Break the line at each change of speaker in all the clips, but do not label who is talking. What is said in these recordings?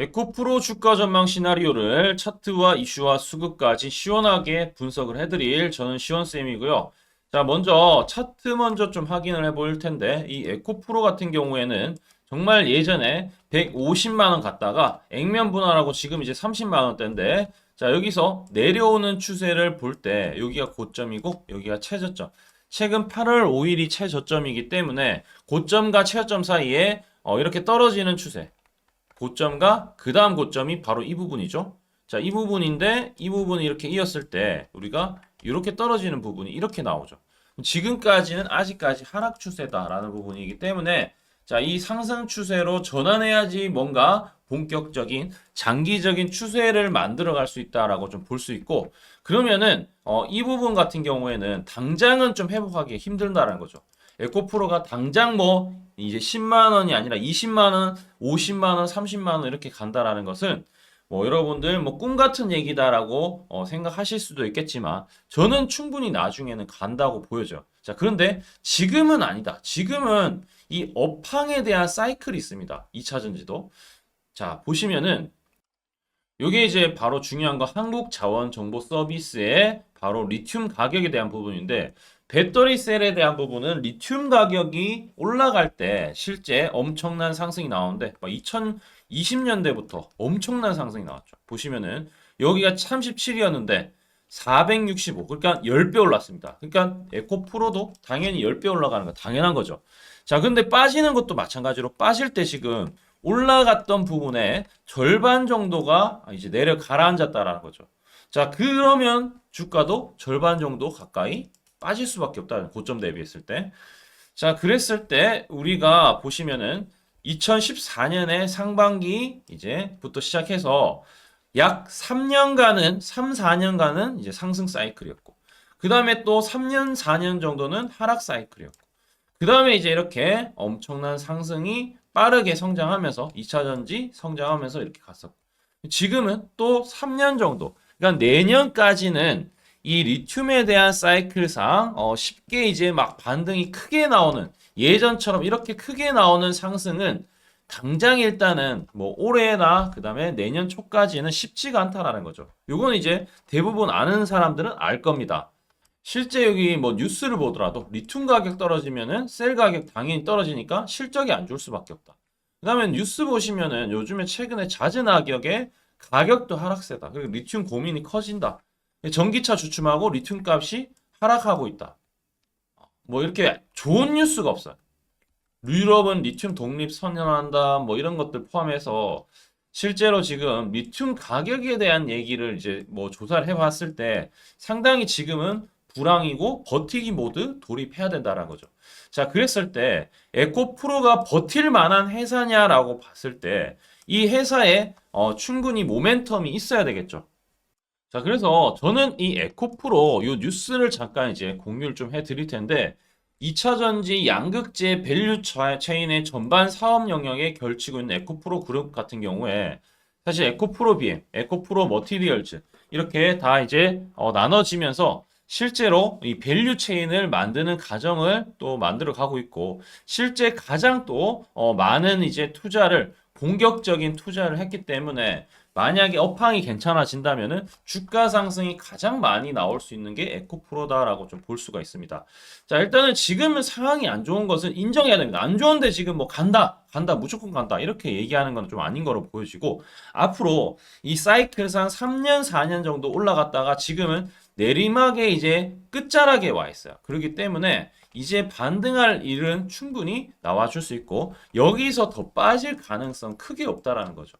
에코프로 주가 전망 시나리오를 차트와 이슈와 수급까지 시원하게 분석을 해드릴 저는 시원쌤이고요. 자, 먼저 차트 먼저 좀 확인을 해볼 텐데 이 에코프로 같은 경우에는 정말 예전에 150만 원 갔다가 액면 분할하고 지금 이제 30만 원대인데 자, 여기서 내려오는 추세를 볼 때 여기가 고점이고 여기가 최저점. 최근 8월 5일이 최저점이기 때문에 고점과 최저점 사이에 어, 이렇게 떨어지는 추세. 고점과 그 다음 고점이 바로 이 부분이죠. 자, 이 부분인데 이 부분이 이렇게 이었을 때 우리가 이렇게 떨어지는 부분이 이렇게 나오죠. 지금까지는 아직까지 하락 추세다라는 부분이기 때문에 자, 이 상승 추세로 전환해야지 뭔가 본격적인 장기적인 추세를 만들어 갈 수 있다라고 좀 볼 수 있고 그러면은 어, 이 부분 같은 경우에는 당장은 좀 회복하기 힘들다라는 거죠. 에코프로가 당장 뭐 이제 10만 원이 아니라 20만 원, 50만 원, 30만 원 이렇게 간다라는 것은 뭐 여러분들 뭐 꿈 같은 얘기다라고 어, 생각하실 수도 있겠지만 저는 충분히 나중에는 간다고 보여져. 자, 그런데 지금은 아니다. 지금은 이 업황에 대한 사이클이 있습니다. 2차 전지도. 자, 보시면은 요게 이제 바로 중요한 거 한국 자원 정보 서비스의 바로 리튬 가격에 대한 부분인데 배터리 셀에 대한 부분은 리튬 가격이 올라갈 때 실제 엄청난 상승이 나오는데 2020년대부터 엄청난 상승이 나왔죠. 보시면은 여기가 37이었는데 465 그러니까 10배 올랐습니다. 그러니까 에코 프로도 당연히 10배 올라가는 거 당연한 거죠. 자, 근데 빠지는 것도 마찬가지로 빠질 때 지금 올라갔던 부분의 절반 정도가 이제 내려 가라앉았다라는 거죠. 자, 그러면 주가도 절반 정도 가까이 빠질 수밖에 없다는 고점 대비했을 때. 자, 그랬을 때 우리가 보시면은 2014년에 상반기 이제부터 시작해서 약 3년간은 3, 4년간은 이제 상승 사이클이었고 그 다음에 또 3년, 4년 정도는 하락 사이클이었고 그 다음에 이제 이렇게 엄청난 상승이 빠르게 성장하면서 2차 전지 성장하면서 이렇게 갔었고 지금은 또 3년 정도 그러니까 내년까지는 이 리튬에 대한 사이클상 어, 쉽게 이제 막 반등이 크게 나오는 예전처럼 이렇게 크게 나오는 상승은 당장 일단은 뭐 올해나 그 다음에 내년 초까지는 쉽지가 않다라는 거죠. 요건 이제 대부분 아는 사람들은 알 겁니다. 실제 여기 뭐 뉴스를 보더라도 리튬 가격 떨어지면은 셀 가격 당연히 떨어지니까 실적이 안 좋을 수밖에 없다. 그 다음에 뉴스 보시면은 요즘에 최근에 잦은 가격에 가격도 하락세다. 그리고 리튬 고민이 커진다. 전기차 주춤하고 리튬 값이 하락하고 있다. 뭐 이렇게 좋은 뉴스가 없어요. 유럽은 리튬 독립 선언한다. 뭐 이런 것들 포함해서 실제로 지금 리튬 가격에 대한 얘기를 이제 뭐 조사를 해봤을 때 상당히 지금은 불황이고 버티기 모드 돌입해야 된다라는 거죠. 자, 그랬을 때 에코프로가 버틸 만한 회사냐라고 봤을 때 이 회사에 어, 충분히 모멘텀이 있어야 되겠죠. 자, 그래서 저는 이 에코프로 요 뉴스를 잠깐 이제 공유를 좀 해드릴 텐데 2차 전지 양극재 밸류 차- 체인의 전반 사업 영역에 걸치고 있는 에코프로 그룹 같은 경우에 사실 에코프로 BM, 에코프로 머티리얼즈 이렇게 다 이제 어, 나눠지면서 실제로 이 밸류 체인을 만드는 과정을 또 만들어 가고 있고 실제 가장 또 어, 많은 이제 투자를 공격적인 투자를 했기 때문에 만약에 업황이 괜찮아진다면은 주가 상승이 가장 많이 나올 수 있는 게 에코프로다라고 좀 볼 수가 있습니다. 자, 일단은 지금은 상황이 안 좋은 것은 인정해야 됩니다. 안 좋은데 지금 뭐 간다, 간다, 무조건 간다 이렇게 얘기하는 건 좀 아닌 거로 보여지고 앞으로 이 사이클상 3년, 4년 정도 올라갔다가 지금은 내리막에 이제 끝자락에 와 있어요. 그렇기 때문에 이제 반등할 일은 충분히 나와줄 수 있고 여기서 더 빠질 가능성 크게 없다라는 거죠.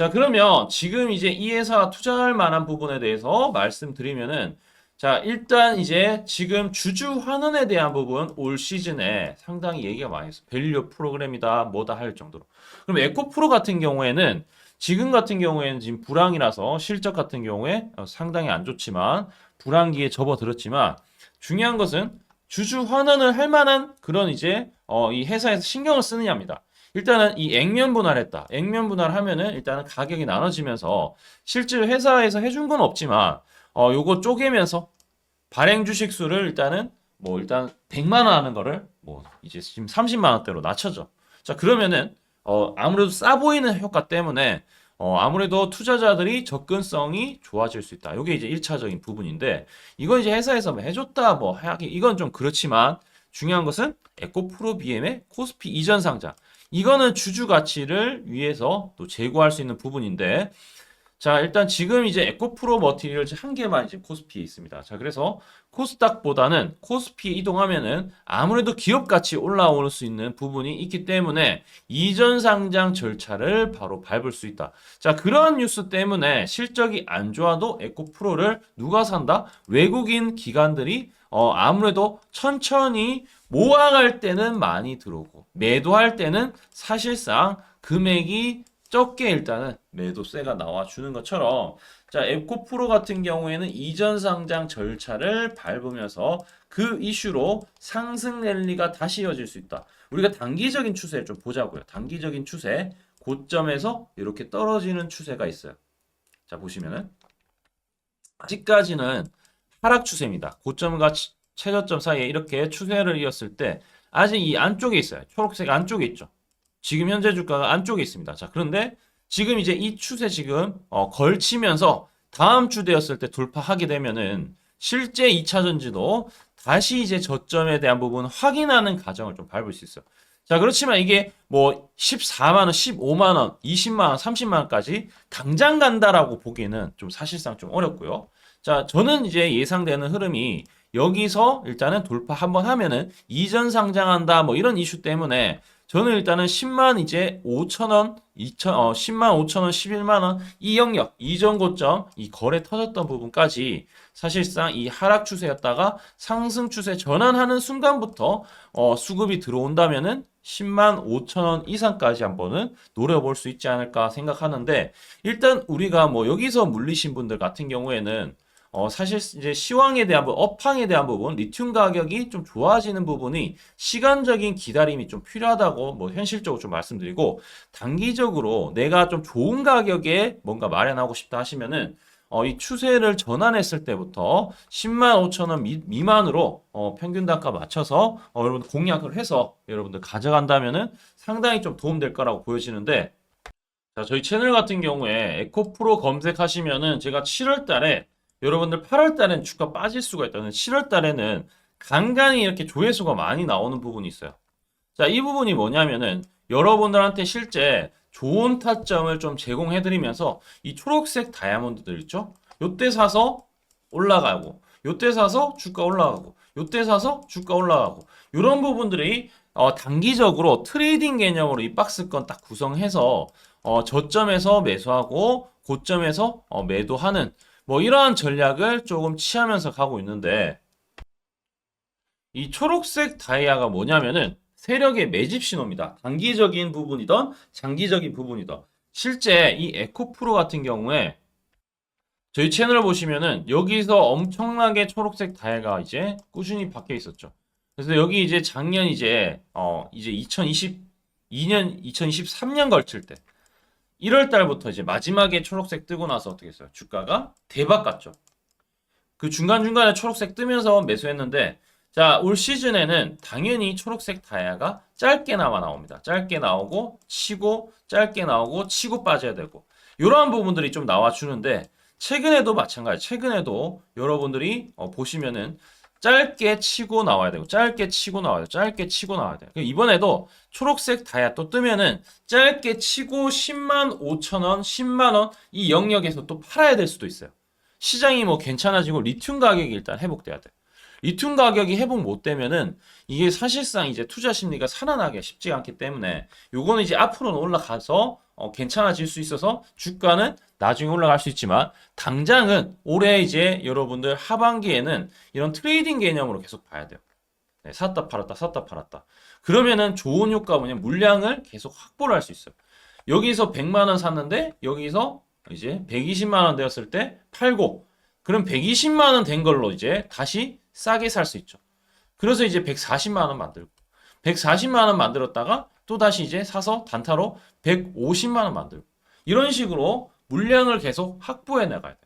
자, 그러면 지금 이제 이 회사가 투자할 만한 부분에 대해서 말씀드리면은 자, 일단 이제 지금 주주 환원에 대한 부분 올 시즌에 상당히 얘기가 많이 있어요. 밸류 프로그램이다, 뭐다 할 정도로. 그럼 에코프로 같은 경우에는 지금 같은 경우에는 지금 불황이라서 실적 같은 경우에 어, 상당히 안 좋지만 불황기에 접어들었지만 중요한 것은 주주 환원을 할 만한 그런 이제 어, 이 회사에서 신경을 쓰느냐입니다. 일단은 이 액면 분할했다. 액면 분할하면은 일단은 가격이 나눠지면서 실제로 회사에서 해준 건 없지만 어 요거 쪼개면서 발행 주식 수를 일단은 뭐 일단 100만 원 하는 거를 뭐 이제 지금 30만 원대로 낮춰져. 자 그러면은 어, 아무래도 싸 보이는 효과 때문에 어, 아무래도 투자자들이 접근성이 좋아질 수 있다. 이게 이제 1차적인 부분인데 이건 이제 회사에서 뭐 해줬다 뭐 하기 이건 좀 그렇지만 중요한 것은 에코프로 BM의 코스피 이전 상장. 이거는 주주 가치를 위해서 또 제고할 수 있는 부분인데 자, 일단 지금 이제 에코프로 머티리얼즈 한 개만 이제 코스피에 있습니다. 자, 그래서 코스닥보다는 코스피에 이동하면은 아무래도 기업 가치 올라올 수 있는 부분이 있기 때문에 이전 상장 절차를 바로 밟을 수 있다. 자, 그러한 뉴스 때문에 실적이 안 좋아도 에코프로를 누가 산다? 외국인 기관들이 어, 아무래도 천천히 모아갈 때는 많이 들어오고 매도할 때는 사실상 금액이 적게 일단은 매도세가 나와주는 것처럼 자 에코프로 같은 경우에는 이전 상장 절차를 밟으면서 그 이슈로 상승 랠리가 다시 이어질 수 있다. 우리가 단기적인 추세를 좀 보자고요. 단기적인 추세 고점에서 이렇게 떨어지는 추세가 있어요. 자 보시면은 아직까지는 하락 추세입니다. 고점과 치- 최저점 사이에 이렇게 추세를 이었을 때 아직 이 안쪽에 있어요. 초록색 안쪽에 있죠. 지금 현재 주가가 안쪽에 있습니다. 자, 그런데 지금 이제 이 추세 지금 어, 걸치면서 다음 주 되었을 때 돌파하게 되면은 실제 2차 전지도 다시 이제 저점에 대한 부분 확인하는 과정을 좀 밟을 수 있어요. 자, 그렇지만 이게 뭐 14만 원, 15만 원, 20만 원, 30만 원까지 당장 간다라고 보기에는 좀 사실상 좀 어렵고요. 자, 저는 이제 예상되는 흐름이 여기서 일단은 돌파 한번 하면은 이전 상장한다 뭐 이런 이슈 때문에 저는 일단은 10만 이제 5천 원, 2천 어 10만 5천 원, 11만 원 이 영역 이전 고점 이 거래 터졌던 부분까지 사실상 이 하락 추세였다가 상승 추세 전환하는 순간부터 어 수급이 들어온다면은 10만 5천 원 이상까지 한번은 노려볼 수 있지 않을까 생각하는데 일단 우리가 뭐 여기서 물리신 분들 같은 경우에는 어, 사실 이제 시황에 대한 부분, 업황에 대한 부분, 리튬 가격이 좀 좋아지는 부분이 시간적인 기다림이 좀 필요하다고 뭐 현실적으로 좀 말씀드리고 단기적으로 내가 좀 좋은 가격에 뭔가 마련하고 싶다 하시면은 어, 이 추세를 전환했을 때부터 10만 5천 원 미, 미만으로 어, 평균 단가 맞춰서 어, 여러분 공략을 해서 여러분들 가져간다면은 상당히 좀 도움될 거라고 보여지는데 자, 저희 채널 같은 경우에 에코프로 검색하시면은 제가 7월 달에 여러분들 8월 달엔 주가 빠질 수가 있다는 7월 달에는 간간히 이렇게 조회수가 많이 나오는 부분이 있어요. 자, 이 부분이 뭐냐면은 여러분들한테 실제 좋은 타점을 좀 제공해드리면서 이 초록색 다이아몬드들 있죠? 요때 사서 올라가고, 요때 사서 주가 올라가고, 요때 사서 주가 올라가고, 이런 부분들이 어, 단기적으로 트레이딩 개념으로 이 박스권 딱 구성해서 어, 저점에서 매수하고 고점에서 어, 매도하는 뭐 이러한 전략을 조금 취하면서 가고 있는데 이 초록색 다이아가 뭐냐면은 세력의 매집 신호입니다. 단기적인 부분이던 장기적인 부분이던 실제 이 에코프로 같은 경우에 저희 채널을 보시면은 여기서 엄청나게 초록색 다이아가 이제 꾸준히 박혀 있었죠. 그래서 여기 이제 작년 이제 어 이제 2022년 2023년 걸칠 때 1월 달부터 이제 마지막에 초록색 뜨고 나서 어떻게 했어요? 주가가 대박 갔죠. 그 중간중간에 초록색 뜨면서 매수했는데 자, 올 시즌에는 당연히 초록색 다이아가 짧게나마 나옵니다. 짧게 나오고 치고 짧게 나오고 치고 빠져야 되고 이러한 부분들이 좀 나와 주는데 최근에도 마찬가지. 최근에도 여러분들이 어, 보시면은 짧게 치고 나와야 되고 짧게 치고 나와야 돼요. 짧게 치고 나와야 돼요. 그러니까 이번에도 초록색 다이아 또 뜨면은 짧게 치고 10만 5천 원, 10만 원 이 영역에서 또 팔아야 될 수도 있어요. 시장이 뭐 괜찮아지고 리튬 가격이 일단 회복돼야 돼. 리튬 가격이 회복 못 되면은 이게 사실상 이제 투자 심리가 살아나기가 쉽지 않기 때문에 요거는 이제 앞으로는 올라가서 어, 괜찮아질 수 있어서 주가는 나중에 올라갈 수 있지만 당장은 올해 이제 여러분들 하반기에는 이런 트레이딩 개념으로 계속 봐야 돼요. 네, 샀다 팔았다 샀다 팔았다. 그러면은 좋은 효과가 뭐냐 물량을 계속 확보를 할 수 있어요. 여기서 100만 원 샀는데 여기서 이제 120만 원 되었을 때 팔고 그럼 120만 원 된 걸로 이제 다시 싸게 살 수 있죠. 그래서 이제 140만 원 만들고 140만 원 만들었다가 또 다시 이제 사서 단타로 150만 원 만들고 이런 식으로 물량을 계속 확보해 나가야 돼.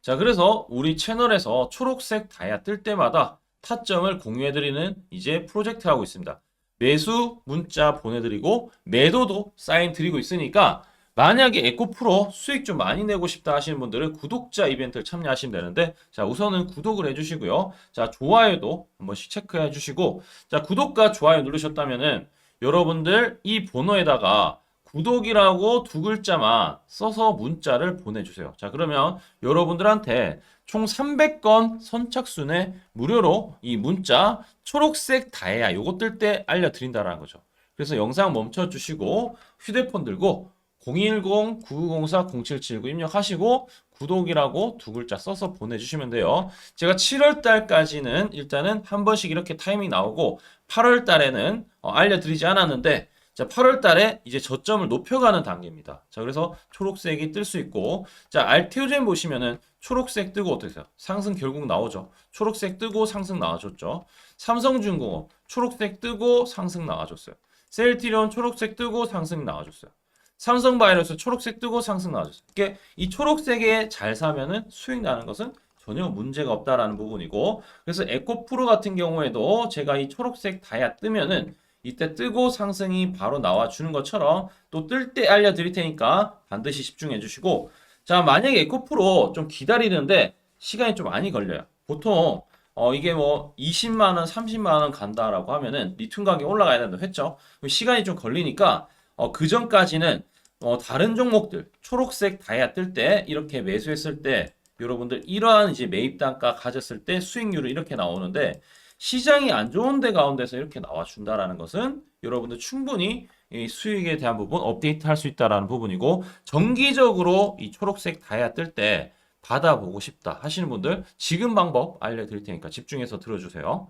자, 그래서 우리 채널에서 초록색 다이아 뜰 때마다 타점을 공유해 드리는 이제 프로젝트 하고 있습니다. 매수 문자 보내드리고 매도도 사인 드리고 있으니까 만약에 에코프로 수익 좀 많이 내고 싶다 하시는 분들은 구독자 이벤트를 참여하시면 되는데 자 우선은 구독을 해주시고요 자 좋아요도 한 번씩 체크해 주시고 자 구독과 좋아요 누르셨다면은 여러분들 이 번호에다가 구독이라고 두 글자만 써서 문자를 보내주세요. 자 그러면 여러분들한테 총 300건 선착순에 무료로 이 문자 초록색 다이아 요거 뜰 때 알려드린다라는 거죠. 그래서 영상 멈춰 주시고 휴대폰 들고 010-9904-0779 입력하시고 구독이라고 두 글자 써서 보내주시면 돼요. 제가 7월 달까지는 일단은 한 번씩 이렇게 타이밍 나오고 8월 달에는 어, 알려드리지 않았는데 자 8월 달에 이제 저점을 높여가는 단계입니다. 자 그래서 초록색이 뜰 수 있고 자 알테오젠 보시면은 초록색 뜨고 어떠세요? 상승 결국 나오죠. 초록색 뜨고 상승 나와줬죠. 삼성중공업 초록색 뜨고 상승 나와줬어요. 셀티리온 초록색 뜨고 상승 나와줬어요. 삼성 바이오로스 초록색 뜨고 상승 나와줬어요. 이게 이 초록색에 잘 사면은 수익 나는 것은 전혀 문제가 없다라는 부분이고 그래서 에코프로 같은 경우에도 제가 이 초록색 다이아 뜨면은 이때 뜨고 상승이 바로 나와주는 것처럼 또 뜰 때 알려드릴 테니까 반드시 집중해 주시고 자 만약에 에코프로 좀 기다리는데 시간이 좀 많이 걸려요. 보통 어 이게 뭐 20만 원, 30만 원 간다라고 하면은 리튬 가격이 올라가야 된다고 했죠. 시간이 좀 걸리니까 어, 그 전까지는 어, 다른 종목들 초록색 다이아 뜰 때 이렇게 매수했을 때 여러분들 이러한 이제 매입 단가 가졌을 때 수익률이 이렇게 나오는데 시장이 안 좋은 데 가운데서 이렇게 나와 준다라는 것은 여러분들 충분히 이 수익에 대한 부분 업데이트 할 수 있다라는 부분이고 정기적으로 이 초록색 다이아 뜰 때 받아보고 싶다 하시는 분들 지금 방법 알려드릴 테니까 집중해서 들어주세요.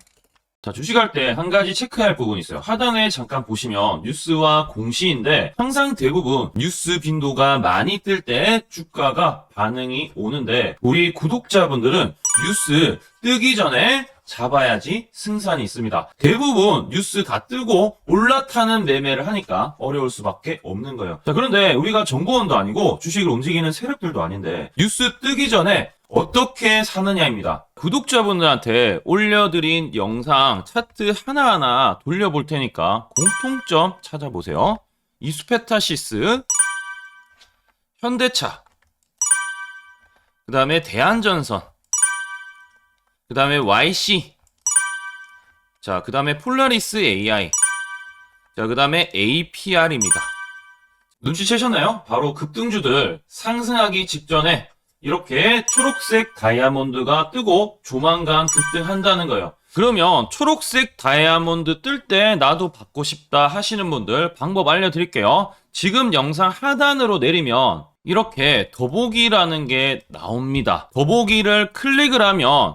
자, 주식할 때 한 가지 체크해야 할 부분이 있어요. 하단에 잠깐 보시면 뉴스와 공시인데 항상 대부분 뉴스 빈도가 많이 뜰 때 주가가 반응이 오는데 우리 구독자분들은 뉴스 뜨기 전에 잡아야지 승산이 있습니다. 대부분 뉴스 다 뜨고 올라타는 매매를 하니까 어려울 수밖에 없는 거예요. 자, 그런데 우리가 정보원도 아니고 주식을 움직이는 세력들도 아닌데 뉴스 뜨기 전에 어떻게 사느냐입니다. 구독자분들한테 올려드린 영상 차트 하나하나 돌려볼 테니까 공통점 찾아보세요. 이수페타시스, 현대차, 그 다음에 대한전선, 그 다음에 YC, 자, 그 다음에 폴라리스 AI, 자, 그 다음에 APR입니다. 눈치채셨나요? 바로 급등주들 상승하기 직전에 이렇게 초록색 다이아몬드가 뜨고 조만간 급등한다는 거예요. 그러면 초록색 다이아몬드 뜰 때 나도 받고 싶다 하시는 분들 방법 알려드릴게요. 지금 영상 하단으로 내리면 이렇게 더보기라는 게 나옵니다. 더보기를 클릭을 하면